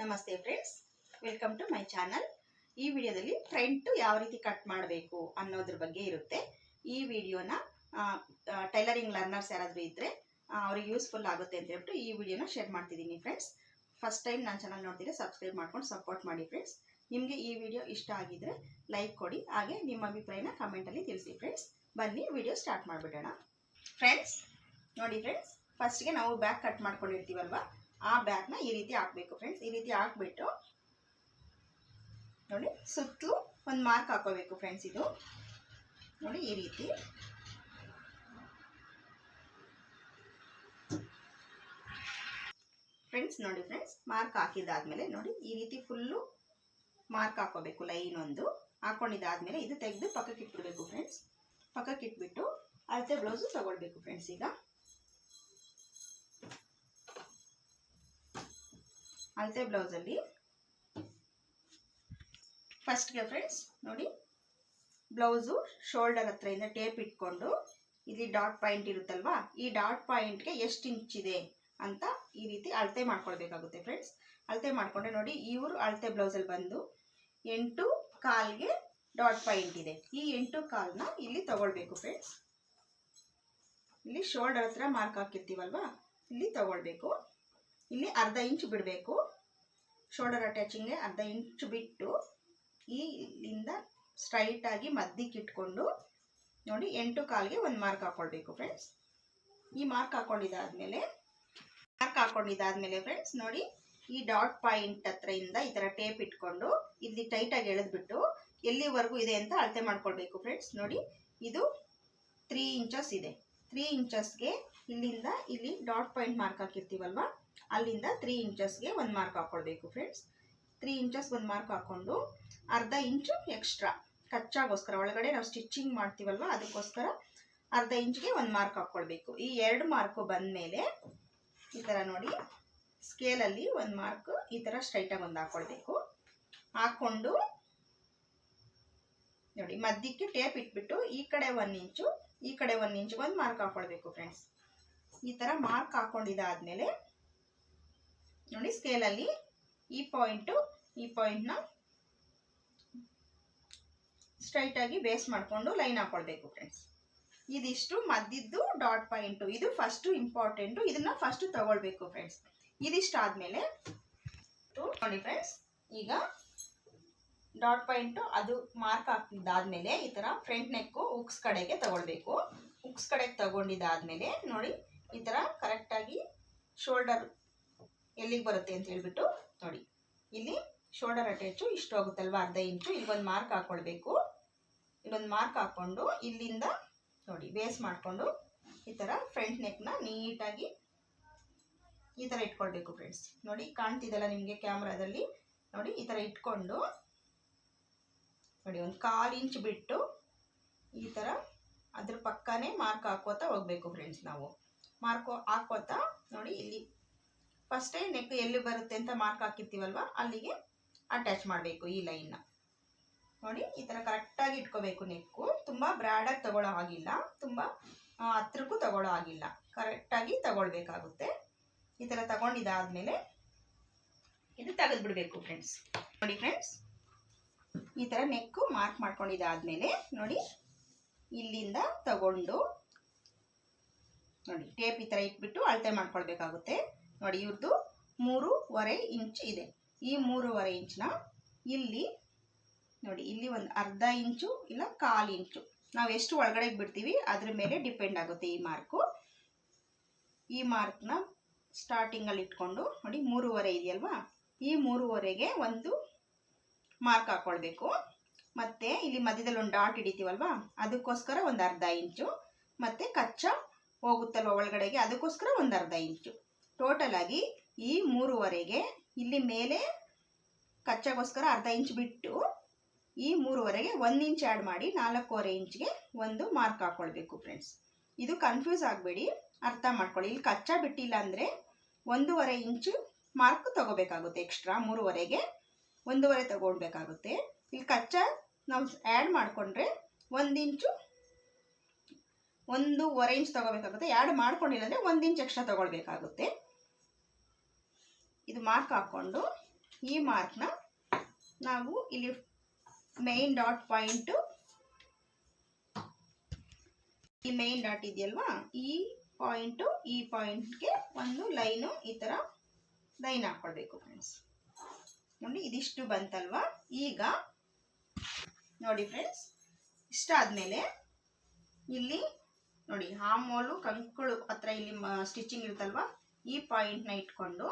ನಮಸ್ತೆ friends welcome to my channel ಈ ವಿಡಿಯೋದಲ್ಲಿ ಫ್ರಂಟ್ ಯಾವ ರೀತಿ ಕಟ್ ಮಾಡಬೇಕು ಅನ್ನೋದ್ರ ಬಗ್ಗೆ ಇರುತ್ತೆ. ಈ ವಿಡಿಯೋನ ಟೈಲರಿಂಗ್ ಲರ್ನರ್ಸ್ ಯಾರಾದರೂ ಇದ್ದರೆ ಅವ್ರಿಗೆ ಯೂಸ್ಫುಲ್ ಆಗುತ್ತೆ ಅಂತ ಹೇಳ್ಬಿಟ್ಟು ಈ ವಿಡಿಯೋನ ಶೇರ್ ಮಾಡ್ತಿದ್ದೀನಿ ಫ್ರೆಂಡ್ಸ್ ಫಸ್ಟ್ ಟೈಮ್ ನಾನು ಚಾನಲ್ ನೋಡ್ತಿದ್ರೆ ಸಬ್ಸ್ಕ್ರೈಬ್ ಮಾಡ್ಕೊಂಡು ಸಪೋರ್ಟ್ ಮಾಡಿ ಫ್ರೆಂಡ್ಸ್ ನಿಮಗೆ ಈ ವಿಡಿಯೋ ಇಷ್ಟ ಆಗಿದ್ರೆ ಲೈಕ್ ಕೊಡಿ. ಹಾಗೆ ನಿಮ್ಮ ಅಭಿಪ್ರಾಯನ ಕಮೆಂಟಲ್ಲಿ ತಿಳಿಸಿ ಫ್ರೆಂಡ್ಸ್ ಬನ್ನಿ, ವಿಡಿಯೋ ಸ್ಟಾರ್ಟ್ ಮಾಡಿಬಿಡೋಣ. ಫ್ರೆಂಡ್ಸ್ ನೋಡಿ ಫ್ರೆಂಡ್ಸ್ ಫಸ್ಟ್ಗೆ ನಾವು ಬ್ಯಾಕ್ ಕಟ್ ಮಾಡ್ಕೊಂಡಿರ್ತೀವಲ್ವಾ? ಆ ಬ್ಯಾಗ್ನ ಈ ರೀತಿ ಹಾಕಬೇಕು ಫ್ರೆಂಡ್ಸ್ ಈ ರೀತಿ ಹಾಕ್ಬಿಟ್ಟು ನೋಡಿ ಸುತ್ತಲೂ ಒಂದು ಮಾರ್ಕ್ ಹಾಕೋಬೇಕು ಫ್ರೆಂಡ್ಸ್ ಇದು. ನೋಡಿ ಈ ರೀತಿ. ಫ್ರೆಂಡ್ಸ್ ನೋಡಿ ಫ್ರೆಂಡ್ಸ್ ಮಾರ್ಕ್ ಹಾಕಿದಾದ್ಮೇಲೆ ನೋಡಿ ಈ ರೀತಿ ಫುಲ್ಲು ಮಾರ್ಕ್ ಹಾಕೋಬೇಕು ಲೈನ್ ಒಂದು. ಹಾಕೊಂಡಿದ್ದಾದ್ಮೇಲೆ ಇದು ತೆಗೆದು ಪಕ್ಕಕ್ಕೆ ಇಟ್ಬಿಡ್ಬೇಕು ಫ್ರೆಂಡ್ಸ್ ಪಕ್ಕಕ್ಕೆ ಇಟ್ಬಿಟ್ಟು ಅಳತೆ ಬ್ಲೌಸು ತಗೊಳ್ಬೇಕು ಫ್ರೆಂಡ್ಸ್ ಈಗ. ಅಳತೆ ಬ್ಲೌಸಲ್ಲಿ. ಫಸ್ಟ್ಗೆ ಫ್ರೆಂಡ್ಸ್ ನೋಡಿ, ಬ್ಲೌಸು ಶೋಲ್ಡರ್ ಹತ್ರದಿಂದ ಟೇಪ್ ಇಟ್ಕೊಂಡು, ಇಲ್ಲಿ ಡಾಟ್ ಪಾಯಿಂಟ್ ಇರುತ್ತಲ್ವಾ, ಈ ಡಾಟ್ ಪಾಯಿಂಟ್ಗೆ ಎಷ್ಟು ಇಂಚಿದೆ ಅಂತ ಈ ರೀತಿ ಅಳತೆ ಮಾಡ್ಕೊಳ್ಬೇಕಾಗುತ್ತೆ ಫ್ರೆಂಡ್ಸ್ ಅಳತೆ ಮಾಡಿಕೊಂಡ್ರೆ ನೋಡಿ, ಇವರು ಅಳತೆ ಬ್ಲೌಸಲ್ಲಿ ಬಂದು ಎಂಟು ಕಾಲ್ಗೆ ಡಾಟ್ ಪಾಯಿಂಟ್ ಇದೆ. ಈ ಎಂಟು ಕಾಲ್ನ ಇಲ್ಲಿ ತಗೊಳ್ಬೇಕು ಫ್ರೆಂಡ್ಸ್ ಇಲ್ಲಿ ಶೋಲ್ಡರ್ ಹತ್ರ ಮಾರ್ಕ್ ಹಾಕಿರ್ತೀವಲ್ವಾ, ಇಲ್ಲಿ ತಗೊಳ್ಬೇಕು. ಇಲ್ಲಿ ಅರ್ಧ ಇಂಚ್ ಬಿಡಬೇಕು. ಶೋಲ್ಡರ್ ಅಟ್ಯಾಚಿಂಗ್ಗೆ ಅರ್ಧ ಇಂಚ್ ಬಿಟ್ಟು ಈ ಇಲ್ಲಿಂದ ಸ್ಟ್ರೈಟಾಗಿ ಮಧ್ಯಕ್ಕೆ ಇಟ್ಕೊಂಡು ನೋಡಿ ಎಂಟು ಕಾಲ್ಗೆ ಒಂದು ಮಾರ್ಕ್ ಹಾಕ್ಕೊಳ್ಬೇಕು ಫ್ರೆಂಡ್ಸ್ ಈ ಮಾರ್ಕ್ ಹಾಕ್ಕೊಂಡಿದ್ದಾದ್ಮೇಲೆ ಮಾರ್ಕ್ ಹಾಕ್ಕೊಂಡಿದ್ದಾದ್ಮೇಲೆ ಫ್ರೆಂಡ್ಸ್ ನೋಡಿ ಈ ಡಾಟ್ ಪಾಯಿಂಟ್ ಹತ್ರದಿಂದ ಈ ಥರ ಟೇಪ್ ಇಟ್ಕೊಂಡು ಇಲ್ಲಿ ಟೈಟಾಗಿ ಎಳೆದ್ಬಿಟ್ಟು ಎಲ್ಲಿವರೆಗೂ ಇದೆ ಅಂತ ಅಳತೆ ಮಾಡ್ಕೊಳ್ಬೇಕು ಫ್ರೆಂಡ್ಸ್ ನೋಡಿ ಇದು ತ್ರೀ ಇಂಚಸ್ ಇದೆ. ತ್ರೀ ಇಂಚಸ್ಗೆ ಇಲ್ಲಿಂದ ಇಲ್ಲಿ ಡಾಟ್ ಪಾಯಿಂಟ್ ಮಾರ್ಕ್ ಹಾಕಿರ್ತೀವಲ್ವಾ? ಅಲ್ಲಿಂದ ತ್ರೀ ಇಂಚಸ್ಗೆ ಒಂದು ಮಾರ್ಕ್ ಹಾಕ್ಕೊಳ್ಬೇಕು ಫ್ರೆಂಡ್ಸ್ ತ್ರೀ ಇಂಚಸ್ ಒಂದು ಮಾರ್ಕ್ ಹಾಕ್ಕೊಂಡು ಅರ್ಧ ಇಂಚು ಎಕ್ಸ್ಟ್ರಾ ಕಚ್ಚಾಗೋಸ್ಕರ ಒಳಗಡೆ ನಾವು ಸ್ಟಿಚ್ಚಿಂಗ್ ಮಾಡ್ತೀವಲ್ವ, ಅದಕ್ಕೋಸ್ಕರ ಅರ್ಧ ಇಂಚ್ಗೆ ಒಂದು ಮಾರ್ಕ್ ಹಾಕ್ಕೊಳ್ಬೇಕು ಈ ಎರಡು ಮಾರ್ಕು ಬಂದಮೇಲೆ ಈ ಥರ ನೋಡಿ ಸ್ಕೇಲಲ್ಲಿ ಒಂದು ಮಾರ್ಕ್ ಈ ಥರ ಸ್ಟ್ರೈಟಾಗಿ ಒಂದು ಹಾಕ್ಕೊಳ್ಬೇಕು ಹಾಕ್ಕೊಂಡು ನೋಡಿ, ಮಧ್ಯಕ್ಕೆ ಟೇಪ್ ಇಟ್ಬಿಟ್ಟು ಈ ಕಡೆ ಒಂದು ಇಂಚು ಈ ಕಡೆ ಒಂದು ಇಂಚು ಒಂದು ಮಾರ್ಕ್ ಹಾಕ್ಕೊಳ್ಬೇಕು ಫ್ರೆಂಡ್ಸ್ ಈ ಥರ ಮಾರ್ಕ್ ಹಾಕ್ಕೊಂಡಿದ್ದಾದ್ಮೇಲೆ ನೋಡಿ ಸ್ಕೇಲಲ್ಲಿ ಈ ಪಾಯಿಂಟು ಈ ಪಾಯಿಂಟ್ನ ಸ್ಟ್ರೈಟಾಗಿ ಬೇಸ್ ಮಾಡಿಕೊಂಡು ಲೈನ್ ಹಾಕ್ಕೊಳ್ಬೇಕು ಫ್ರೆಂಡ್ಸ್ ಇದಿಷ್ಟು ಮದ್ದಿದ್ದು ಡಾಟ್ ಪಾಯಿಂಟು ಇದು ಫಸ್ಟು ಇಂಪಾರ್ಟೆಂಟು ಇದನ್ನ ಫಸ್ಟ್ ತಗೊಳ್ಬೇಕು ಫ್ರೆಂಡ್ಸ್ ಇದಿಷ್ಟು ಆದಮೇಲೆ ನೋಡಿ ಫ್ರೆಂಡ್ಸ್ ಈಗ ಡಾಟ್ ಪಾಯಿಂಟು ಅದು ಮಾರ್ಕ್ ಹಾಕಿದ್ದಾದ್ಮೇಲೆ ಈ ಥರ ಫ್ರಂಟ್ ನೆಕ್ಕು ಉಕ್ಸ್ ಕಡೆಗೆ ತಗೊಳ್ಬೇಕು. ಉಕ್ಸ್ ಕಡೆಗೆ ತಗೊಂಡಿದ್ದಾದ್ಮೇಲೆ ನೋಡಿ ಈ ಥರ ಕರೆಕ್ಟಾಗಿ ಶೋಲ್ಡರ್ ಎಲ್ಲಿಗೆ ಬರುತ್ತೆ ಅಂತ ಹೇಳ್ಬಿಟ್ಟು ನೋಡಿ. ಇಲ್ಲಿ ಶೋಲ್ಡರ್ ಅಟ್ಯಾಚು ಇಷ್ಟು ಹೋಗುತ್ತಲ್ವ? ಅರ್ಧ ಇಂಚು. ಒಂದು ಮಾರ್ಕ್ ಹಾಕ್ಕೊಳ್ಬೇಕು ಇಲ್ಲೊಂದು ಮಾರ್ಕ್ ಹಾಕ್ಕೊಂಡು ಇಲ್ಲಿಂದ ನೋಡಿ, ಬೇಸ್ ಮಾಡಿಕೊಂಡು ಈ ಥರ ಫ್ರಂಟ್ ನೆಕ್ನ ನೀಟಾಗಿ ಈ ಥರ ಇಟ್ಕೊಳ್ಬೇಕು ಫ್ರೆಂಡ್ಸ್ ನೋಡಿ ಕಾಣ್ತಿದ್ದಲ್ಲ ನಿಮಗೆ ಕ್ಯಾಮ್ರಾದಲ್ಲಿ? ನೋಡಿ, ಈ ಥರ ಇಟ್ಕೊಂಡು ನೋಡಿ, ಒಂದು ಕಾಲು ಇಂಚ್ ಬಿಟ್ಟು ಈ ಥರ ಅದ್ರ ಪಕ್ಕನೇ ಮಾರ್ಕ್ ಹಾಕೋತಾ ಹೋಗ್ಬೇಕು ಫ್ರೆಂಡ್ಸ್ ನಾವು. ಮಾರ್ಕ್ ಹಾಕೋತಾ ನೋಡಿ, ಇಲ್ಲಿ ಫಸ್ಟೇ ನೆಕ್ ಎಲ್ಲಿ ಬರುತ್ತೆ ಅಂತ ಮಾರ್ಕ್ ಹಾಕಿರ್ತೀವಲ್ವ, ಅಲ್ಲಿಗೆ ಅಟ್ಯಾಚ್ ಮಾಡಬೇಕು ಈ ಲೈನ್ನ ನೋಡಿ, ಈ ಥರ ಕರೆಕ್ಟಾಗಿ ಇಟ್ಕೋಬೇಕು ನೆಕ್ಕು. ತುಂಬ ಬ್ರ್ಯಾಡಾಗಿ ತಗೊಳ್ಳೋ ಆಗಿಲ್ಲ ತುಂಬ ಹತ್ರಕ್ಕೂ ತಗೊಳ್ಳೋ ಆಗಿಲ್ಲ ಕರೆಕ್ಟಾಗಿ ತಗೊಳ್ಬೇಕಾಗುತ್ತೆ. ಈ ಥರ ತಗೊಂಡಿದ್ದಾದಮೇಲೆ ಇದು ತೆಗೆದ್ಬಿಡ್ಬೇಕು ಫ್ರೆಂಡ್ಸ್ ನೋಡಿ ಫ್ರೆಂಡ್ಸ್ ಈ ಥರ ನೆಕ್ಕು ಮಾರ್ಕ್ ಮಾಡ್ಕೊಂಡಿದ್ದಾದಮೇಲೆ, ನೋಡಿ, ಇಲ್ಲಿಂದ ತಗೊಂಡು, ನೋಡಿ ಟೇಪ್ ಈ ಥರ ಇಟ್ಬಿಟ್ಟು ಅಳತೆ ಮಾಡ್ಕೊಳ್ಬೇಕಾಗುತ್ತೆ. ನೋಡಿ ಇವ್ರದ್ದು ಮೂರುವರೆ ಇಂಚ್ ಇದೆ. ಈ ಮೂರುವರೆ ಇಂಚ್ನ ಇಲ್ಲಿ, ನೋಡಿ, ಇಲ್ಲಿ ಒಂದು ಅರ್ಧ ಇಂಚು ಇಲ್ಲ ಕಾಲು ಇಂಚು. ನಾವು ಎಷ್ಟು ಒಳಗಡೆ ಬಿಡ್ತೀವಿ, ಅದ್ರ ಮೇಲೆ ಡಿಪೆಂಡ್ ಆಗುತ್ತೆ ಈ ಮಾರ್ಕು. ಈ ಮಾರ್ಕ್ನ ಸ್ಟಾರ್ಟಿಂಗಲ್ಲಿ ಇಟ್ಕೊಂಡು, ನೋಡಿ, ಮೂರುವರೆ ಇದೆಯಲ್ವಾ? ಈ ಮೂರುವರೆಗೆ ಒಂದು ಮಾರ್ಕ್ ಹಾಕ್ಕೊಳ್ಬೇಕು ಮತ್ತು ಇಲ್ಲಿ ಮಧ್ಯದಲ್ಲಿ ಒಂದು ಡಾಟ್ ಹಿಡಿತೀವಲ್ವಾ? ಅದಕ್ಕೋಸ್ಕರ ಒಂದು ಅರ್ಧ ಇಂಚು. ಮತ್ತು ಕಚ್ಚಾ ಹೋಗುತ್ತಲ್ವ ಒಳಗಡೆಗೆ? ಅದಕ್ಕೋಸ್ಕರ ಒಂದು ಅರ್ಧ ಇಂಚು. ಟೋಟಲ್ ಆಗಿ ಈ ಮೂರುವರೆಗೆ ಇಲ್ಲಿ ಮೇಲೆ ಕಚ್ಚಾಗೋಸ್ಕರ ಅರ್ಧ ಇಂಚ್ ಬಿಟ್ಟು ಈ ಮೂರುವರೆಗೆ ಒಂದು ಇಂಚ್ ಆ್ಯಡ್ ಮಾಡಿ ನಾಲ್ಕೂವರೆ ಇಂಚ್ಗೆ ಒಂದು ಮಾರ್ಕ್ ಹಾಕ್ಕೊಳ್ಬೇಕು ಫ್ರೆಂಡ್ಸ್ ಇದು ಕನ್ಫ್ಯೂಸ್ ಆಗಬೇಡಿ, ಅರ್ಥ ಮಾಡ್ಕೊಳ್ಳಿ. ಇಲ್ಲಿ ಕಚ್ಚಾ ಬಿಟ್ಟಿಲ್ಲ ಅಂದರೆ ಒಂದೂವರೆ ಇಂಚು ಮಾರ್ಕ್ ತಗೋಬೇಕಾಗುತ್ತೆ ಎಕ್ಸ್ಟ್ರಾ ಮೂರುವರೆಗೆ, ಒಂದೂವರೆ ತಗೊಳ್ಬೇಕಾಗುತ್ತೆ. ಇಲ್ಲಿ ಕಚ್ಚಾ ನಾವು ಆ್ಯಡ್ ಮಾಡಿಕೊಂಡ್ರೆ ಒಂದು ಇಂಚು, ಒಂದೂವರೆ ಇಂಚ್ ತಗೋಬೇಕಾಗುತ್ತೆ. ಆ್ಯಡ್ ಮಾಡ್ಕೊಂಡಿಲ್ಲ ಅಂದರೆ ಒಂದು ಇಂಚ್ ಎಕ್ಸ್ಟ್ರಾ ತಗೊಳ್ಬೇಕಾಗುತ್ತೆ. ಇದು ಮಾರ್ಕ್ ಹಾಕ್ಕೊಂಡು ಈ ಮಾರ್ಕ್ನ ನಾವು ಇಲ್ಲಿ ಮೇನ್ ಡಾಟ್ ಪಾಯಿಂಟು ಈ ಮೇನ್ ಡಾಟ್ ಇದೆಯಲ್ವಾ? ಈ ಪಾಯಿಂಟು ಈ ಪಾಯಿಂಟ್ಗೆ ಒಂದು ಲೈನು ಈ ಥರ ಲೈನ್ ಹಾಕ್ಕೊಳ್ಬೇಕು ಫ್ರೆಂಡ್ಸ್ ನೋಡಿ, ಇದಿಷ್ಟು ಬಂತಲ್ವಾ? ಈಗ ನೋಡಿ ಫ್ರೆಂಡ್ಸ್ ಇಷ್ಟಾದ್ಮೇಲೆ ಇಲ್ಲಿ ನೋಡಿ ಹಾಮೋಲು ಕಂಕುಳು ಹತ್ರ ಇಲ್ಲಿ ಸ್ಟಿಚಿಂಗ್ ಇರುತ್ತಲ್ವಾ? ಈ ಪಾಯಿಂಟ್ನ ಇಟ್ಕೊಂಡು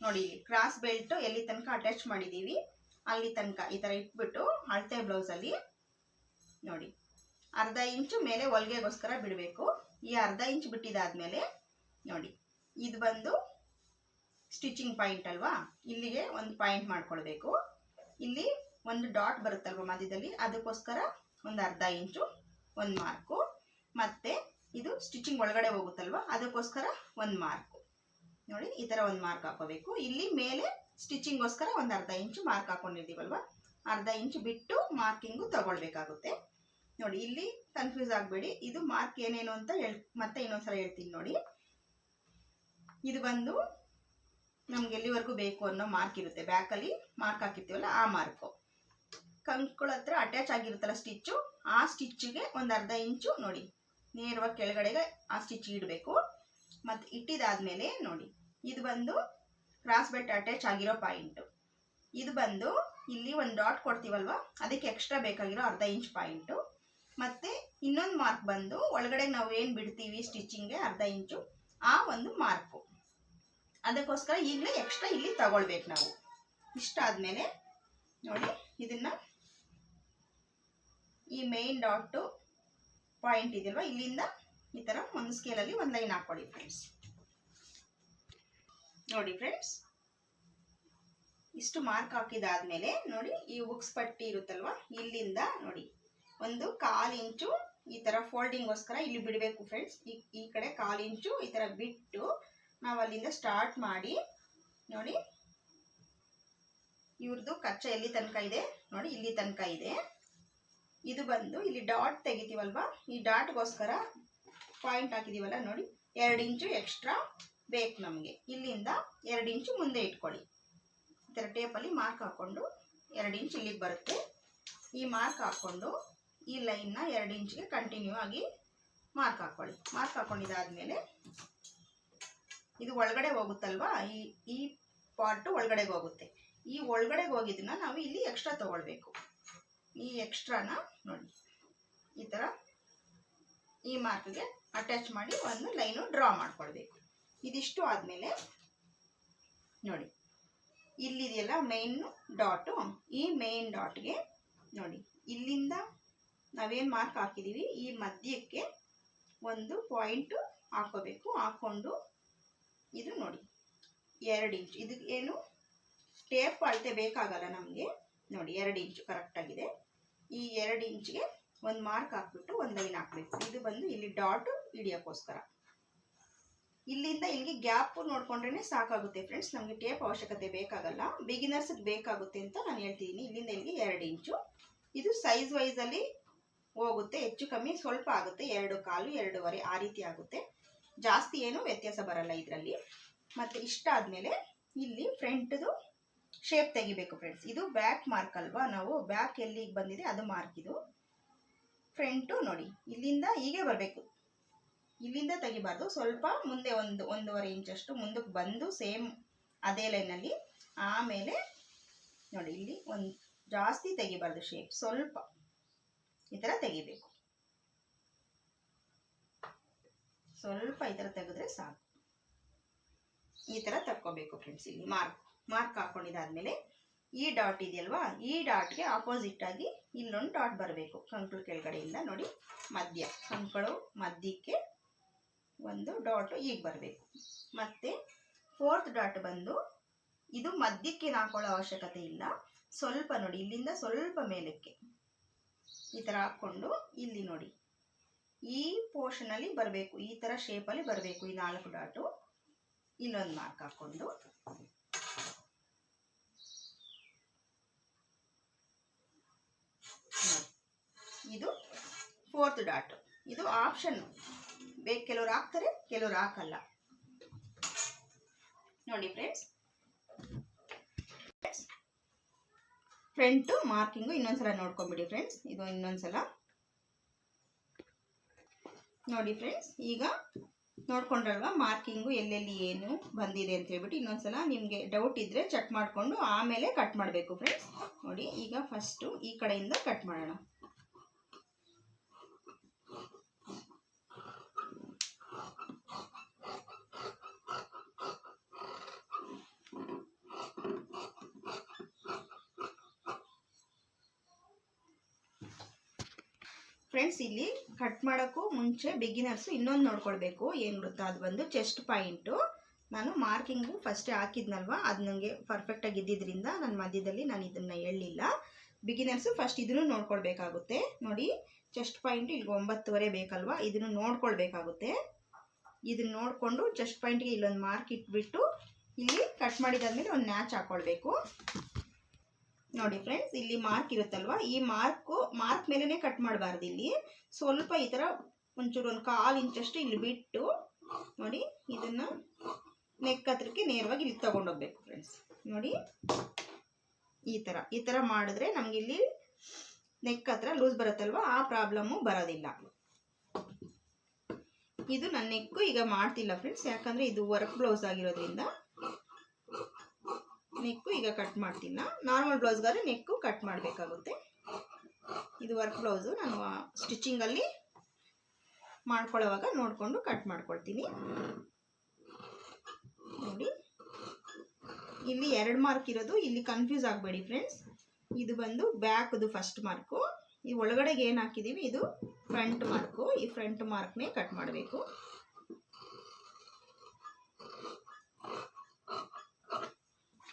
ನೋಡಿ ಕ್ರಾಸ್ ಬೆಲ್ಟ್ ಎಲ್ಲಿ ತನಕ ಅಟ್ಯಾಚ್ ಮಾಡಿದ್ದೀವಿ ಅಲ್ಲಿ ತನಕ ಈ ಥರ ಇಟ್ಬಿಟ್ಟು ಅಳತೆ ಬ್ಲೌಸಲ್ಲಿ ನೋಡಿ, ಅರ್ಧ ಇಂಚು ಮೇಲೆ ಹೊಲಿಗೆಗೋಸ್ಕರ ಬಿಡಬೇಕು. ಈ ಅರ್ಧ ಇಂಚ್ ಬಿಟ್ಟಿದಾದ್ಮೇಲೆ ನೋಡಿ, ಇದು ಬಂದು ಸ್ಟಿಚಿಂಗ್ ಪಾಯಿಂಟ್ ಅಲ್ವಾ? ಇಲ್ಲಿಗೆ ಒಂದು ಪಾಯಿಂಟ್ ಮಾಡ್ಕೊಳ್ಬೇಕು. ಇಲ್ಲಿ ಒಂದು ಡಾಟ್ ಬರುತ್ತಲ್ವ ಮಧ್ಯದಲ್ಲಿ? ಅದಕ್ಕೋಸ್ಕರ ಒಂದು ಅರ್ಧ ಇಂಚು, ಒಂದು ಮಾರ್ಕು ಮತ್ತೆ ಇದು ಸ್ಟಿಚಿಂಗ್ ಒಳಗಡೆ ಹೋಗುತ್ತಲ್ವ? ಅದಕ್ಕೋಸ್ಕರ ಒಂದು ಮಾರ್ಕು ನೋಡಿ, ಈ ಥರ ಒಂದು ಮಾರ್ಕ್ ಹಾಕೋಬೇಕು. ಇಲ್ಲಿ ಮೇಲೆ ಸ್ಟಿಚಿಂಗ್ಗೋಸ್ಕರ ಒಂದು ಅರ್ಧ ಇಂಚು ಮಾರ್ಕ್ ಹಾಕೊಂಡಿದ್ದೀವಲ್ವ? ಅರ್ಧ ಇಂಚು ಬಿಟ್ಟು ಮಾರ್ಕಿಂಗು ತಗೊಳ್ಬೇಕಾಗುತ್ತೆ. ನೋಡಿ, ಇಲ್ಲಿ ಕನ್ಫ್ಯೂಸ್ ಆಗಬೇಡಿ. ಇದು ಮಾರ್ಕ್ ಏನೇನು ಅಂತ ಹೇಳ್, ಮತ್ತೆ ಇನ್ನೊಂದ್ಸಲ ಹೇಳ್ತೀನಿ ನೋಡಿ. ಇದು ಬಂದು ನಮ್ಗೆ ಎಲ್ಲಿವರೆಗೂ ಬೇಕು ಅನ್ನೋ ಮಾರ್ಕ್ ಇರುತ್ತೆ. ಬ್ಯಾಕಲ್ಲಿ ಮಾರ್ಕ್ ಹಾಕಿರ್ತೀವಲ್ಲ, ಆ ಮಾರ್ಕು ಕಂಕುಳ ಹತ್ರ ಅಟ್ಯಾಚ್ ಆಗಿರುತ್ತಲ್ಲ ಸ್ಟಿಚ್ಚು ಆ ಸ್ಟಿಚ್ಗೆ ಒಂದು ಅರ್ಧ ಇಂಚು ನೋಡಿ, ನೇರವಾಗಿ ಕೆಳಗಡೆಗೆ ಆ ಸ್ಟಿಚ್ ಇಡಬೇಕು. ಮತ್ತು ಇಟ್ಟಿದಾದ್ಮೇಲೆ ನೋಡಿ, ಇದು ಬಂದು ಕ್ರಾಸ್ ಬೆಟ್ ಅಟ್ಯಾಚ್ ಆಗಿರೋ ಪಾಯಿಂಟು ಇದು ಬಂದು ಇಲ್ಲಿ ಒಂದು ಡಾಟ್ ಕೊಡ್ತೀವಲ್ವ, ಅದಕ್ಕೆ ಎಕ್ಸ್ಟ್ರಾ ಬೇಕಾಗಿರೋ ಅರ್ಧ ಇಂಚ್ ಪಾಯಿಂಟು ಮತ್ತು ಇನ್ನೊಂದು ಮಾರ್ಕ್ ಬಂದು ಒಳಗಡೆ ನಾವು ಏನು ಬಿಡ್ತೀವಿ ಸ್ಟಿಚಿಂಗ್ಗೆ ಅರ್ಧ ಇಂಚು ಆ ಒಂದು ಮಾರ್ಕು ಅದಕ್ಕೋಸ್ಕರ ಈಗಲೇ ಎಕ್ಸ್ಟ್ರಾ ಇಲ್ಲಿ ತಗೊಳ್ಬೇಕು ನಾವು. ಇಷ್ಟಾದಮೇಲೆ ನೋಡಿ, ಇದನ್ನು ಈ ಮೇನ್ ಡಾಟು ಪಾಯಿಂಟ್ ಇದೆಯಲ್ವ, ಇಲ್ಲಿಂದ ಈ ಥರ ಒಂದು ಸ್ಕೇಲಲ್ಲಿ ಒಂದು ಲೈನ್ ಹಾಕ್ಕೊಳ್ಳಿ ಫ್ರೆಂಡ್ಸ್ ನೋಡಿ ಫ್ರೆಂಡ್ಸ್ ಇಷ್ಟು ಮಾರ್ಕ್ ಹಾಕಿದಾದ್ಮೇಲೆ ನೋಡಿ ಈ ಉಕ್ಸ್ ಪಟ್ಟಿ ಇರುತ್ತಲ್ವಾ? ಇಲ್ಲಿಂದ ನೋಡಿ, ಒಂದು ಕಾಲು ಇಂಚು ಈ ಥರ ಫೋಲ್ಡಿಂಗ್ಗೋಸ್ಕರ ಇಲ್ಲಿ ಬಿಡಬೇಕು ಫ್ರೆಂಡ್ಸ್ ಈ ಈ ಕಡೆ ಕಾಲು ಇಂಚು ಈ ಥರ ಬಿಟ್ಟು ನಾವು ಅಲ್ಲಿಂದ ಸ್ಟಾರ್ಟ್ ಮಾಡಿ ನೋಡಿ ಇವ್ರದ್ದು ಕಚ್ಚ ಎಲ್ಲಿ ತನಕ ಇದೆ? ನೋಡಿ ಇಲ್ಲಿ ತನಕ ಇದೆ. ಇದು ಬಂದು ಇಲ್ಲಿ ಡಾಟ್ ತೆಗಿತೀವಲ್ವಾ? ಈ ಡಾಟ್ಗೋಸ್ಕರ ಪಾಯಿಂಟ್ ಹಾಕಿದೀವಲ್ಲ ನೋಡಿ, ಎರಡು ಇಂಚು ಎಕ್ಸ್ಟ್ರಾ ಬೇಕು ನಮಗೆ. ಇಲ್ಲಿಂದ ಎರಡು ಇಂಚು ಮುಂದೆ ಇಟ್ಕೊಳ್ಳಿ. ಈ ಥರ ಟೇಪಲ್ಲಿ ಮಾರ್ಕ್ ಹಾಕ್ಕೊಂಡು ಎರಡು ಇಂಚು ಇಲ್ಲಿಗೆ ಬರುತ್ತೆ. ಈ ಮಾರ್ಕ್ ಹಾಕ್ಕೊಂಡು ಈ ಲೈನ್ನ ಎರಡು ಇಂಚಿಗೆ ಕಂಟಿನ್ಯೂ ಆಗಿ ಮಾರ್ಕ್ ಹಾಕ್ಕೊಳ್ಳಿ ಮಾರ್ಕ್ ಹಾಕ್ಕೊಂಡಿದ್ದಾದಮೇಲೆ ಇದು ಒಳಗಡೆ ಹೋಗುತ್ತಲ್ವಾ? ಈ ಈ ಪಾರ್ಟು ಒಳಗಡೆಗೆ ಹೋಗುತ್ತೆ. ಈ ಒಳಗಡೆಗೆ ಹೋಗಿದ್ದನ್ನ ನಾವು ಇಲ್ಲಿ ಎಕ್ಸ್ಟ್ರಾ ತಗೊಳ್ಬೇಕು. ಈ ಎಕ್ಸ್ಟ್ರಾನ ನೋಡಿ. ಈ ಥರ ಈ ಮಾರ್ಕ್ಗೆ ಅಟ್ಯಾಚ್ ಮಾಡಿ ಒಂದು ಲೈನು ಡ್ರಾ ಮಾಡ್ಕೊಳ್ಬೇಕು. ಇದಿಷ್ಟು ಆದಮೇಲೆ ನೋಡಿ, ಇಲ್ಲಿದೆಯಲ್ಲ ಮೇನ್ ಡಾಟು ಈ ಮೇನ್ ಡಾಟ್ಗೆ ನೋಡಿ, ಇಲ್ಲಿಂದ ನಾವೇನು ಮಾರ್ಕ್ ಹಾಕಿದ್ದೀವಿ ಈ ಮಧ್ಯಕ್ಕೆ ಒಂದು ಪಾಯಿಂಟು ಹಾಕೋಬೇಕು. ಹಾಕ್ಕೊಂಡು ಇದು ನೋಡಿ, ಎರಡು ಇಂಚ್ ಇದು ಏನು? ಟೇಪ್ ಅಳತೆ ಬೇಕಾಗಲ್ಲ ನಮಗೆ. ನೋಡಿ, ಎರಡು ಇಂಚು ಕರೆಕ್ಟಾಗಿದೆ ಈ ಎರಡು ಇಂಚ್ಗೆ ಒಂದು ಮಾರ್ಕ್ ಹಾಕ್ಬಿಟ್ಟು ಒಂದು ಲೈನ್ ಹಾಕಬೇಕು. ಇದು ಬಂದು ಇಲ್ಲಿ ಡಾಟ್ ಹಿಡಿಯೋಕ್ಕೋಸ್ಕರ. ಇಲ್ಲಿಂದ ಇಲ್ಲಿಗೆ ಗ್ಯಾಪ್ ನೋಡ್ಕೊಂಡ್ರೆ ಸಾಕಾಗುತ್ತೆ ಫ್ರೆಂಡ್ಸ್. ನಮಗೆ ಟೇಪ್ ಅವಶ್ಯಕತೆ ಬೇಕಾಗಲ್ಲ. ಬಿಗಿನರ್ಸ್ಗೆ ಬೇಕಾಗುತ್ತೆ ಅಂತ ನಾನು ಹೇಳ್ತಿದ್ದೀನಿ ಇಲ್ಲಿಂದ ಇಲ್ಲಿಗೆ ಎರಡು ಇಂಚು. ಇದು ಸೈಜ್ ವೈಸಲ್ಲಿ ಹೋಗುತ್ತೆ. ಹೆಚ್ಚು ಕಮ್ಮಿ ಸ್ವಲ್ಪ ಆಗುತ್ತೆ. ಎರಡು ಕಾಲು, ಎರಡೂವರೆ ಆ ರೀತಿ ಆಗುತ್ತೆ. ಜಾಸ್ತಿ ಏನು ವ್ಯತ್ಯಾಸ ಬರಲ್ಲ ಇದರಲ್ಲಿ. ಮತ್ತು ಇಷ್ಟ ಆದಮೇಲೆ ಇಲ್ಲಿ ಫ್ರಂಟ್ದು ಶೇಪ್ ತೆಗಿಬೇಕು ಫ್ರೆಂಡ್ಸ್. ಇದು ಬ್ಯಾಕ್ ಮಾರ್ಕ್ ಅಲ್ವಾ? ನಾವು ಬ್ಯಾಕ್ ಎಲ್ಲಿಗೆ ಬಂದಿದೆ ಅದು ಮಾರ್ಕ್ ಇದು. ಫ್ರಂಟು ನೋಡಿ. ಇಲ್ಲಿಂದ ಹೀಗೆ ಬರಬೇಕು. ಇಲ್ಲಿಂದ ತೆಗಿಬಾರ್ದು. ಸ್ವಲ್ಪ ಮುಂದೆ ಒಂದು, ಒಂದೂವರೆ ಇಂಚಷ್ಟು ಮುಂದಕ್ಕೆ ಬಂದು ಸೇಮ್ ಅದೇ ಲೈನಲ್ಲಿ ಆಮೇಲೆ ನೋಡಿ, ಇಲ್ಲಿ ಒಂದು ಜಾಸ್ತಿ ತೆಗಿಬಾರ್ದು ಶೇಪ್ ಸ್ವಲ್ಪ ಈ ಥರ ತೆಗಿಬೇಕು. ಸ್ವಲ್ಪ ಈ ಥರ ತೆಗೆದ್ರೆ ಸಾಕು. ಈ ಥರ ತಕ್ಕೋಬೇಕು ಫ್ರೆಂಡ್ಸ್ ಇಲ್ಲಿ ಮಾರ್ಕ್ ಮಾರ್ಕ್ ಹಾಕೊಂಡಿದ್ದಾದ್ಮೇಲೆ ಈ ಡಾಟ್ ಇದೆಯಲ್ವಾ? ಈ ಡಾಟ್ಗೆ ಆಪೋಸಿಟ್ ಆಗಿ ಇಲ್ಲೊಂದು ಡಾಟ್ ಬರಬೇಕು. ಕಂಕಳು ಕೆಳಗಡೆಯಿಂದ ನೋಡಿ, ಮಧ್ಯ. ಕಂಕುಳು ಮಧ್ಯಕ್ಕೆ ಒಂದು ಡಾಟು ಈಗ ಬರಬೇಕು. ಮತ್ತು ಫೋರ್ತ್ ಡಾಟ್ ಬಂದು ಇದು ಮಧ್ಯಕ್ಕೆ ಹಾಕೊಳ್ಳೋ ಅವಶ್ಯಕತೆ ಇಲ್ಲ. ಸ್ವಲ್ಪ ನೋಡಿ, ಇಲ್ಲಿಂದ ಸ್ವಲ್ಪ ಮೇಲಕ್ಕೆ. ಈ ಥರ ಹಾಕ್ಕೊಂಡು ಇಲ್ಲಿ ನೋಡಿ. ಈ ಪೋರ್ಷನಲ್ಲಿ ಬರಬೇಕು, ಈ ಥರ ಶೇಪಲ್ಲಿ ಬರಬೇಕು ಈ ನಾಲ್ಕು ಡಾಟು. ಇಲ್ಲೊಂದು ಮಾರ್ಕ್ ಹಾಕ್ಕೊಂಡು. ಇದು ಫೋರ್ತ್ ಡಾಟ್. ಇದು ಆಪ್ಷನ್ ಬೇಕು ಕೆಲವ್ರು ಹಾಕ್ತಾರೆ, ಕೆಲವ್ರು ಹಾಕಲ್ಲ. ನೋಡಿ ಫ್ರೆಂಡ್ಸ್ ಫ್ರಂಟು ಮಾರ್ಕಿಂಗು ಇನ್ನೊಂದ್ಸಲ ನೋಡ್ಕೊಂಬಿಡಿ ಫ್ರೆಂಡ್ಸ್ ಇದು ಇನ್ನೊಂದ್ಸಲ. ನೋಡಿ ಫ್ರೆಂಡ್ಸ್ ಈಗ ನೋಡ್ಕೊಂಡ್ರಲ್ವಾ ಮಾರ್ಕಿಂಗು ಎಲ್ಲೆಲ್ಲಿ ಏನು ಬಂದಿದೆ ಅಂತ ಹೇಳ್ಬಿಟ್ಟು ಇನ್ನೊಂದ್ಸಲ ನಿಮಗೆ ಡೌಟ್ ಇದ್ದರೆ ಚೆಕ್ ಮಾಡಿಕೊಂಡು ಆಮೇಲೆ ಕಟ್ ಮಾಡಬೇಕು ಫ್ರೆಂಡ್ಸ್ ನೋಡಿ, ಈಗ ಫಸ್ಟು ಈ ಕಡೆಯಿಂದ ಕಟ್ ಮಾಡೋಣ. ಫ್ರೆಂಡ್ಸ್ ಇಲ್ಲಿ ಕಟ್ ಮಾಡೋಕ್ಕೂ ಮುಂಚೆ ಬಿಗಿನರ್ಸು ಇನ್ನೊಂದು ನೋಡ್ಕೊಳ್ಬೇಕು. ಏನು ಗೊತ್ತಾ ಅದು ಬಂದು ಚೆಸ್ಟ್ ಪಾಯಿಂಟು ನಾನು ಮಾರ್ಕಿಂಗು ಫಸ್ಟೇ ಹಾಕಿದ್ನಲ್ವ? ಅದು ನನಗೆ ಪರ್ಫೆಕ್ಟಾಗಿ ಇದ್ದಿದ್ದರಿಂದ ನನ್ನ ಮಧ್ಯದಲ್ಲಿ ನಾನು ಇದನ್ನು ಹೇಳಲಿಲ್ಲ ಬಿಗಿನರ್ಸು ಫಸ್ಟ್ ಇದನ್ನು ನೋಡ್ಕೊಳ್ಬೇಕಾಗುತ್ತೆ. ನೋಡಿ ಚೆಸ್ಟ್ ಪಾಯಿಂಟ್ ಇಲ್ಲಿ ಒಂಬತ್ತುವರೆ ಬೇಕಲ್ವಾ? ಇದನ್ನು ನೋಡ್ಕೊಳ್ಬೇಕಾಗುತ್ತೆ. ಇದನ್ನು ನೋಡಿಕೊಂಡು ಚೆಸ್ಟ್ ಪಾಯಿಂಟ್ಗೆ ಇಲ್ಲೊಂದು ಮಾರ್ಕ್ ಇಟ್ಬಿಟ್ಟು ಇಲ್ಲಿ ಕಟ್ ಮಾಡಿದಾದ್ಮೇಲೆ ಒಂದು ನ್ಯಾಚ್ ಹಾಕ್ಕೊಳ್ಬೇಕು ನೋಡಿ ಫ್ರೆಂಡ್ಸ್ ಇಲ್ಲಿ ಮಾರ್ಕ್ ಇರುತ್ತಲ್ವಾ? ಈ ಮಾರ್ಕು ಮಾರ್ಕ್ ಮೇಲೇ ಕಟ್ ಮಾಡಬಾರ್ದು ಇಲ್ಲಿ. ಸ್ವಲ್ಪ ಈ ಥರ ಒಂಚೂರು ಒಂದು ಕಾಲು ಇಂಚಷ್ಟು ಇಲ್ಲಿ ಬಿಟ್ಟು ನೋಡಿ, ಇದನ್ನು ನೆಕ್ ಹತ್ರಕ್ಕೆ ನೇರವಾಗಿ ಇಲ್ಲಿ ತೊಗೊಂಡೋಗ್ಬೇಕು ಫ್ರೆಂಡ್ಸ್ ನೋಡಿ, ಈ ಥರ ಈ ಥರ ಮಾಡಿದ್ರೆ ನಮ್ಗೆ ಇಲ್ಲಿ ನೆಕ್ ಹತ್ರ ಲೂಸ್ ಬರುತ್ತಲ್ವಾ? ಆ ಪ್ರಾಬ್ಲಮ್ಮು ಬರೋದಿಲ್ಲ. ಇದು ನನ್ನ ನೆಕ್ಕು ಈಗ ಮಾಡ್ತಿಲ್ಲ ಫ್ರೆಂಡ್ಸ್ ಯಾಕಂದರೆ ಇದು ವರ್ಕ್ ಬ್ಲೌಸ್ ಆಗಿರೋದ್ರಿಂದ. ನೆಕ್ಕು ಈಗ ಕಟ್ ಮಾಡ್ತಿಲ್ಲ ನಾರ್ಮಲ್ ಬ್ಲೌಸ್ಗಾದ್ರೆ ನೆಕ್ಕು ಕಟ್ ಮಾಡಬೇಕಾಗುತ್ತೆ. ಇದು ವರ್ಕ್ ಬ್ಲೌಸು ನಾನು ಸ್ಟಿಚಿಂಗಲ್ಲಿ ಮಾಡ್ಕೊಳ್ಳೋವಾಗ ನೋಡಿಕೊಂಡು ಕಟ್ ಮಾಡ್ಕೊಳ್ತೀನಿ. ನೋಡಿ. ಇಲ್ಲಿ ಎರಡು ಮಾರ್ಕ್ ಇರೋದು. ಇಲ್ಲಿ ಕನ್ಫ್ಯೂಸ್ ಆಗಬೇಡಿ ಫ್ರೆಂಡ್ಸ್ ಇದು ಬಂದು ಬ್ಯಾಕ್ದು ಫಸ್ಟ್ ಮಾರ್ಕು ಈ ಒಳಗಡೆಗೆ ಏನು ಹಾಕಿದ್ದೀವಿ ಇದು ಫ್ರಂಟ್ ಮಾರ್ಕು ಈ ಫ್ರಂಟ್ ಮಾರ್ಕ್ನೇ ಕಟ್ ಮಾಡಬೇಕು.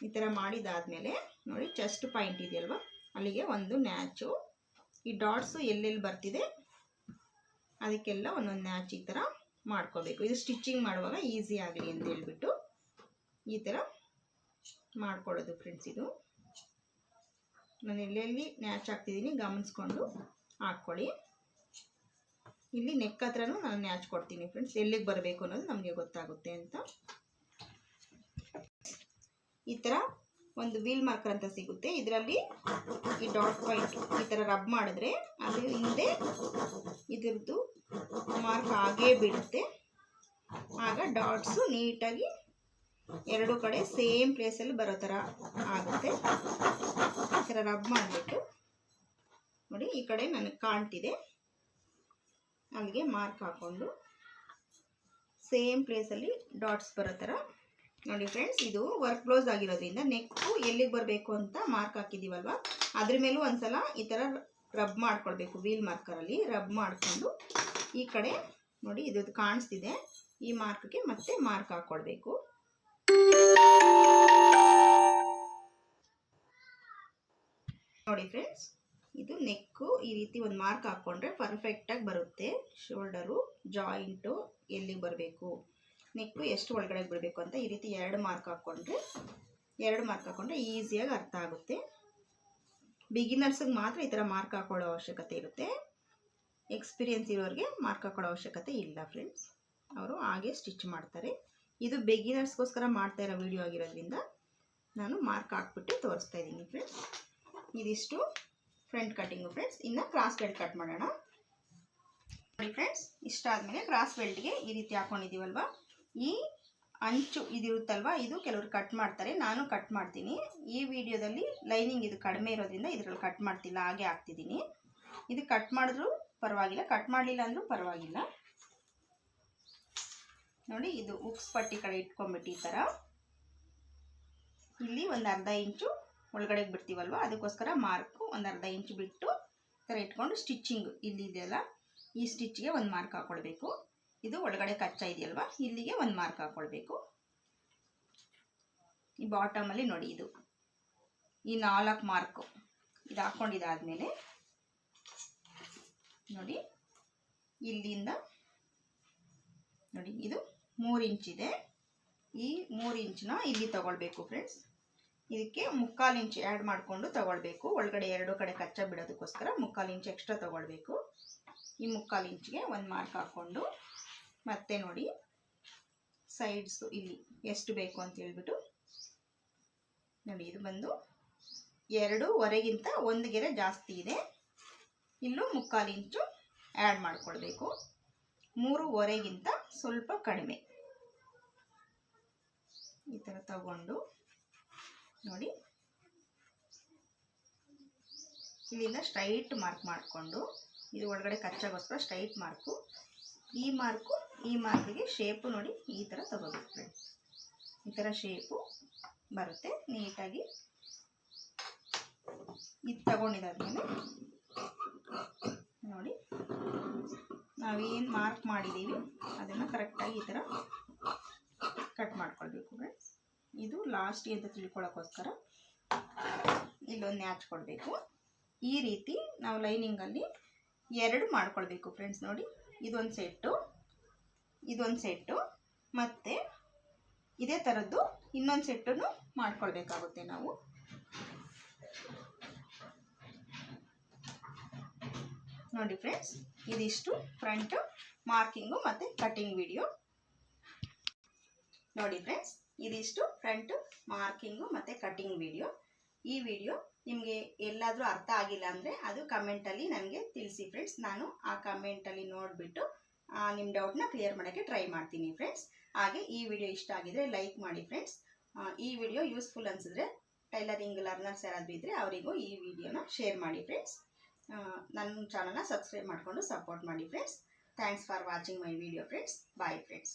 ಈ ಥರ ಮಾಡಿದಾದಮೇಲೆ ನೋಡಿ ಚೆಸ್ಟ್ ಪಾಯಿಂಟ್ ಇದೆಯಲ್ವ? ಅಲ್ಲಿಗೆ ಒಂದು ನ್ಯಾಚು. ಈ ಡಾಟ್ಸು ಎಲ್ಲೆಲ್ಲಿ ಬರ್ತಿದೆ? ಅದಕ್ಕೆಲ್ಲ ಒಂದೊಂದು ನ್ಯಾಚ್ ಈ ಥರ ಮಾಡ್ಕೋಬೇಕು. ಇದು ಸ್ಟಿಚಿಂಗ್ ಮಾಡುವಾಗ ಈಸಿ ಆಗಲಿ ಅಂತ ಹೇಳ್ಬಿಟ್ಟು ಈ ಥರ ಮಾಡ್ಕೊಳ್ಳೋದು ಫ್ರೆಂಡ್ಸ್ ಇದು. ನಾನು ಎಲ್ಲೆಲ್ಲಿ ನ್ಯಾಚ್ ಹಾಕ್ತಿದ್ದೀನಿ ಗಮನಿಸ್ಕೊಂಡು ಹಾಕ್ಕೊಳ್ಳಿ. ಇಲ್ಲಿ ನೆಕ್ ಹತ್ರನೂ ನಾನು ನ್ಯಾಚ್ ಕೊಡ್ತೀನಿ ಫ್ರೆಂಡ್ಸ್ ಎಲ್ಲಿಗೆ ಬರಬೇಕು ಅನ್ನೋದು ನಮಗೆ ಗೊತ್ತಾಗುತ್ತೆ ಅಂತ. ಈ ಥರ ಒಂದು ವೀಲ್ ಮಾರ್ಕರ್ ಅಂತ ಸಿಗುತ್ತೆ. ಇದರಲ್ಲಿ ಈ ಡಾಟ್ ಪಾಯಿಂಟ್ ಈ ಥರ ರಬ್ ಮಾಡಿದ್ರೆ ಅದು ಹಿಂದೆ ಇದ್ರದ್ದು ಮಾರ್ಕ್ ಆಗೇ ಬಿಡುತ್ತೆ. ಆಗ ಡಾಟ್ಸು ನೀಟಾಗಿ ಎರಡು ಕಡೆ ಸೇಮ್ ಪ್ಲೇಸಲ್ಲಿ ಬರೋ ಥರ ಆಗುತ್ತೆ. ಈ ಥರ ರಬ್ ಮಾಡಿಬಿಟ್ಟು ನೋಡಿ ಈ ಕಡೆ ನನಗೆ ಕಾಣ್ತಿದೆ. ಅಲ್ಲಿಗೆ ಮಾರ್ಕ್ ಹಾಕ್ಕೊಂಡು ಸೇಮ್ ಪ್ಲೇಸಲ್ಲಿ ಡಾಟ್ಸ್ ಬರೋ ಥರ ನೋಡಿ ಫ್ರೆಂಡ್ಸ್ ಇದು ವರ್ಕ್ ಬ್ಲೌಸ್ ಆಗಿರೋದ್ರಿಂದ ನೆಕ್ಕು ಎಲ್ಲಿಗೆ ಬರಬೇಕು ಅಂತ ಮಾರ್ಕ್ ಹಾಕಿದ್ದೀವಲ್ವ ಅದ್ರ ಮೇಲೂ ಒಂದ್ಸಲ ಈ ಥರ ರಬ್ ಮಾಡ್ಕೊಳ್ಬೇಕು ವೀಲ್ ಮಾರ್ಕರಲ್ಲಿ ರಬ್ ಮಾಡಿಕೊಂಡು ಈ ಕಡೆ ನೋಡಿ ಇದು ಕಾಣಿಸ್ತಿದೆ. ಈ ಮಾರ್ಕ್ಗೆ ಮತ್ತೆ ಮಾರ್ಕ್ ಹಾಕ್ಕೊಳ್ಬೇಕು ನೋಡಿ ಫ್ರೆಂಡ್ಸ್ ಇದು ನೆಕ್ಕು ಈ ರೀತಿ ಒಂದು ಮಾರ್ಕ್ ಹಾಕ್ಕೊಂಡ್ರೆ ಪರ್ಫೆಕ್ಟಾಗಿ ಬರುತ್ತೆ. ಶೋಲ್ಡರು ಜಾಯಿಂಟು ಎಲ್ಲಿಗೆ ಬರಬೇಕು? ನೆಕ್ಕು ಎಷ್ಟು ಒಳಗಡೆ ಬಿಡಬೇಕು ಅಂತ ಈ ರೀತಿ ಎರಡು ಮಾರ್ಕ್ ಹಾಕ್ಕೊಂಡ್ರೆ, ಎರಡು ಮಾರ್ಕ್ ಹಾಕ್ಕೊಂಡ್ರೆ ಈಸಿಯಾಗಿ ಅರ್ಥ ಆಗುತ್ತೆ. ಬಿಗಿನರ್ಸ್ಗೆ ಮಾತ್ರ ಈ ಥರ ಮಾರ್ಕ್ ಹಾಕ್ಕೊಳ್ಳೋ ಅವಶ್ಯಕತೆ ಇರುತ್ತೆ. ಎಕ್ಸ್ಪೀರಿಯೆನ್ಸ್ ಇರೋರಿಗೆ ಮಾರ್ಕ್ ಹಾಕೊಳ್ಳೋ ಅವಶ್ಯಕತೆ ಇಲ್ಲ ಫ್ರೆಂಡ್ಸ್ ಅವರು ಹಾಗೆ ಸ್ಟಿಚ್ ಮಾಡ್ತಾರೆ. ಇದು ಬಿಗಿನರ್ಸ್ಗೋಸ್ಕರ ಮಾಡ್ತಾ ಇರೋ ವಿಡಿಯೋ ಆಗಿರೋದ್ರಿಂದ ನಾನು ಮಾರ್ಕ್ ಹಾಕ್ಬಿಟ್ಟು ತೋರಿಸ್ತಾ ಇದ್ದೀನಿ ಫ್ರೆಂಡ್ಸ್ ಇದಿಷ್ಟು ಫ್ರಂಟ್ ಕಟ್ಟಿಂಗು ಫ್ರೆಂಡ್ಸ್ ಇನ್ನು ಕ್ರಾಸ್ ಬೆಲ್ಟ್ ಕಟ್ ಮಾಡೋಣ. ನೋಡಿ ಫ್ರೆಂಡ್ಸ್ ಇಷ್ಟ ಆದಮೇಲೆ ಕ್ರಾಸ್ ಬೆಲ್ಟ್ಗೆ ಈ ರೀತಿ ಹಾಕೊಂಡಿದ್ದೀವಲ್ವ? ಈ ಅಂಚು ಇದಿರುತ್ತಲ್ವ? ಇದು ಕೆಲವರು ಕಟ್ ಮಾಡ್ತಾರೆ. ನಾನು ಕಟ್ ಮಾಡ್ತೀನಿ. ಈ ವಿಡಿಯೋದಲ್ಲಿ ಲೈನಿಂಗ್ ಇದು ಕಡಿಮೆ ಇರೋದ್ರಿಂದ ಇದರಲ್ಲಿ ಕಟ್ ಮಾಡ್ತಿಲ್ಲ. ಹಾಗೆ ಹಾಕ್ತಿದ್ದೀನಿ. ಇದು ಕಟ್ ಮಾಡಿದ್ರು ಪರವಾಗಿಲ್ಲ. ಕಟ್ ಮಾಡಲಿಲ್ಲ ಅಂದರೂ ಪರವಾಗಿಲ್ಲ. ನೋಡಿ, ಇದು ಉಕ್ಸ್ ಪಟ್ಟಿ ಕಡೆ ಇಟ್ಕೊಂಡ್ಬಿಟ್ಟು ಈ ಥರ. ಇಲ್ಲಿ ಒಂದು ಅರ್ಧ ಇಂಚು ಒಳಗಡೆಗೆ ಬಿಡ್ತೀವಲ್ವ? ಅದಕ್ಕೋಸ್ಕರ ಮಾರ್ಕು ಒಂದು ಅರ್ಧ ಇಂಚು ಬಿಟ್ಟು ಈ ಥರ ಇಟ್ಕೊಂಡು ಇಲ್ಲಿ ಇದೆಯಲ್ಲ? ಈ ಸ್ಟಿಚ್ಗೆ ಒಂದು ಮಾರ್ಕ್ ಹಾಕ್ಕೊಳ್ಬೇಕು ಇದು ಒಳಗಡೆ ಕಚ್ಚಾ ಇದೆಯಲ್ವಾ? ಇಲ್ಲಿಗೆ ಒಂದು ಮಾರ್ಕ್ ಹಾಕ್ಕೊಳ್ಬೇಕು ಈ ಬಾಟಮಲ್ಲಿ ನೋಡಿ ಇದು. ಈ ನಾಲ್ಕು ಮಾರ್ಕು ಇದು ಹಾಕ್ಕೊಂಡಿದ್ದಾದಮೇಲೆ ನೋಡಿ, ಇಲ್ಲಿಂದ ನೋಡಿ, ಇದು ಮೂರು ಇಂಚಿದೆ ಈ ಮೂರು ಇಂಚನ್ನ ಇಲ್ಲಿ ತಗೊಳ್ಬೇಕು ಫ್ರೆಂಡ್ಸ್ ಇದಕ್ಕೆ ಮುಕ್ಕಾಲು ಇಂಚ್ ಆ್ಯಡ್ ಮಾಡಿಕೊಂಡು ತಗೊಳ್ಬೇಕು. ಒಳಗಡೆ ಎರಡು ಕಡೆ ಕಚ್ಚಾ ಬಿಡೋದಕ್ಕೋಸ್ಕರ ಮುಕ್ಕಾಲು ಇಂಚ್ ಎಕ್ಸ್ಟ್ರಾ ತಗೊಳ್ಬೇಕು. ಈ ಮುಕ್ಕಾಲು ಇಂಚ್ಗೆ ಒಂದು ಮಾರ್ಕ್ ಹಾಕ್ಕೊಂಡು ಮತ್ತೆ ನೋಡಿ ಸೈಡ್ಸು ಇಲ್ಲಿ ಎಷ್ಟು ಬೇಕು ಅಂತ ಹೇಳ್ಬಿಟ್ಟು. ನೋಡಿ, ಇದು ಬಂದು ಎರಡೂವರೆಗಿಂತ ಒಂದು ಗೆರೆ ಜಾಸ್ತಿ ಇದೆ. ಇಲ್ಲೂ ಮುಕ್ಕಾಲು ಇಂಚು ಆ್ಯಡ್ ಮಾಡ್ಕೊಳ್ಬೇಕು. ಮೂರುವರೆಗಿಂತ ಸ್ವಲ್ಪ ಕಡಿಮೆ. ಈ ಥರ ತಗೊಂಡು ನೋಡಿ. ಇಲ್ಲಿಂದ ಸ್ಟ್ರೈಟ್ ಮಾರ್ಕ್ ಮಾಡಿಕೊಂಡು, ಇದು ಒಳಗಡೆ ಕಚ್ಚಾಗೋಸ್ಕರ ಸ್ಟ್ರೈಟ್ ಮಾರ್ಕು ಈ ಮಾರ್ಕು ಈ ಮಾರ್ಕಿಗೆ ಶೇಪು ನೋಡಿ ಈ ಥರ ತಗೋಬೇಕು ಫ್ರೆಂಡ್ಸ್ ಈ ಥರ ಶೇಪು ಬರುತ್ತೆ, ನೀಟಾಗಿ ಇದು ತಗೊಂಡಿದ್ದಾದ್ಮೇಲೆ ನೋಡಿ, ನಾವೇನು ಮಾರ್ಕ್ ಮಾಡಿದ್ದೀವಿ ಅದನ್ನು ಕರೆಕ್ಟಾಗಿ ಈ ಥರ ಕಟ್ ಮಾಡ್ಕೊಳ್ಬೇಕು ಫ್ರೆಂಡ್ಸ್ ಇದು ಲಾಸ್ಟ್ ಅಂತ ತಿಳ್ಕೊಳ್ಳೋಕ್ಕೋಸ್ಕರ ಇಲ್ಲೊಂದು ನ್ಯಾಚ್ ಕೊಡಬೇಕು. ಈ ರೀತಿ ನಾವು ಲೈನಿಂಗಲ್ಲಿ ಎರಡು ಮಾಡ್ಕೊಳ್ಬೇಕು ಫ್ರೆಂಡ್ಸ್ ನೋಡಿ. ಇದೊಂದು ಸೆಟ್ಟು ಇದೊಂದು ಸೆಟ್ಟು, ಮತ್ತು ಇದೇ ಥರದ್ದು ಇನ್ನೊಂದು ಸೆಟ್ಟನ್ನು ಮಾಡ್ಕೊಳ್ಬೇಕಾಗುತ್ತೆ ನಾವು. ನೋಡಿ ಫ್ರೆಂಡ್ಸ್, ಇದಿಷ್ಟು ಫ್ರಂಟ್, ಮಾರ್ಕಿಂಗು ಮತ್ತು ಕಟಿಂಗ್ ವಿಡಿಯೋ. ನೋಡಿ ಫ್ರೆಂಡ್ಸ್, ಇದಿಷ್ಟು ಫ್ರಂಟ್, ಮಾರ್ಕಿಂಗು ಮತ್ತು ಕಟಿಂಗ್ ವಿಡಿಯೋ. ಈ ವಿಡಿಯೋ ನಿಮಗೆ ಎಲ್ಲಾದರೂ ಅರ್ಥ ಆಗಿಲ್ಲ ಅಂದರೆ ಅದು ಕಮೆಂಟಲ್ಲಿ ನನಗೆ ತಿಳಿಸಿ ಫ್ರೆಂಡ್ಸ್ ನಾನು ಆ ಕಮೆಂಟಲ್ಲಿ ನೋಡಿಬಿಟ್ಟು ನಿಮ್ಮ ಡೌಟ್ನ ಕ್ಲಿಯರ್ ಮಾಡೋಕ್ಕೆ ಟ್ರೈ ಮಾಡ್ತೀನಿ ಫ್ರೆಂಡ್ಸ್ ಹಾಗೆ ಈ ವಿಡಿಯೋ ಇಷ್ಟ ಆಗಿದರೆ ಲೈಕ್ ಮಾಡಿ ಫ್ರೆಂಡ್ಸ್ ಈ ವಿಡಿಯೋ ಯೂಸ್ಫುಲ್ ಅನಿಸಿದ್ರೆ ಟೈಲರಿಂಗ್ ಲರ್ನರ್ಸ್ ಯಾರಾದರೂ ಇದ್ದರೆ ಅವರಿಗೂ ಈ ವಿಡಿಯೋನ ಶೇರ್ ಮಾಡಿ ಫ್ರೆಂಡ್ಸ್ ನನ್ನ ಚಾನಲ್ನ ಸಬ್ಸ್ಕ್ರೈಬ್ ಮಾಡಿಕೊಂಡು ಸಪೋರ್ಟ್ ಮಾಡಿ friends thanks for watching my video friends bye friends